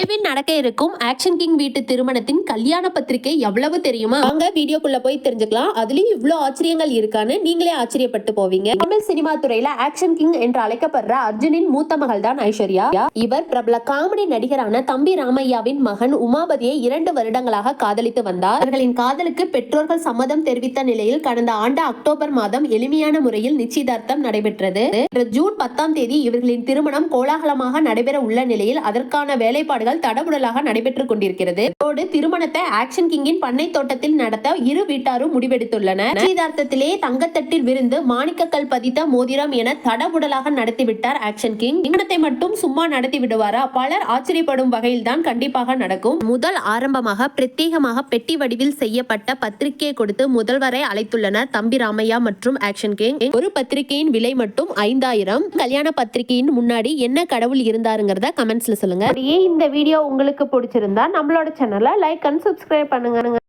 விரைவில் நடக்க இருக்கும் ஆக்ஷன் கிங் வீட்டு திருமணத்தின் கல்யாண பத்திரிகை எவ்வளவு தெரியுமா? அங்க வீடியோக்குள்ள போய் தெரிஞ்சுக்கலாம். அதுலயும் இவ்வளவு ஆச்சரியங்கள் இருக்கான்னு நீங்களே ஆச்சரியப்பட்டு போவீங்க. தமிழ் சினிமா துறையில ஆக்ஷன் கிங் என்று அழைக்கப்படுற அர்ஜுனின் மூத்த மகள் தான் ஐஸ்வர்யா. இவர் பிரபல காமெடி நடிகரான தம்பி ராமையாவின் மகன் உமாபதியை இரண்டு வருடங்களாக காதலித்து வந்தார். அவர்களின் காதலுக்கு பெற்றோர்கள் சம்மதம் தெரிவித்த நிலையில் கடந்த ஆண்டு அக்டோபர் மாதம் எளிமையான முறையில் நிச்சயதார்த்தம் நடைபெற்றது. ஜூன் பத்தாம் தேதி இவர்களின் திருமணம் கோலாகலமாக நடைபெற உள்ள நிலையில் அதற்கான வேலைப்பாடு வேலைப்பாடுகள் தடபுடலாக நடைபெற்றுக் கொண்டிருக்கிறது. இதோடு திருமணத்தை ஆக்ஷன் கிங்கின் பண்ணை தோட்டத்தில் நடத்த இரு வீட்டாரும் முடிவெடுத்துள்ளனர். நிச்சயதார்த்தத்திலே தங்கத்தட்டில் விருந்து மாணிக்கக்கல் பதித்த மோதிரம் என தடபுடலாக நடத்திவிட்டார் ஆக்ஷன் கிங். திருமணத்தை மட்டும் சும்மா நடத்தி விடுவாரா? பலர் ஆச்சரியப்படும் வகையில் தான் கண்டிப்பாக நடக்கும். முதல் ஆரம்பமாக பிரத்யேகமாக பெட்டி வடிவில் செய்யப்பட்ட பத்திரிகை கொடுத்து முதல்வரை அழைத்துள்ளனர் தம்பி ராமையா மற்றும் ஆக்ஷன் கிங். ஒரு பத்திரிகையின் விலை மட்டும் ஐந்தாயிரம். கல்யாண பத்திரிகையின் முன்னாடி என்ன கடவுள் இருந்தாருங்கிறத கமெண்ட்ஸ்ல சொல்லுங்க. இந்த வீடியோ உங்களுக்கு பிடிச்சிருந்தா நம்மளோட சேனலை லைக் அண்ட் சப்ஸ்கிரைப் பண்ணுங்க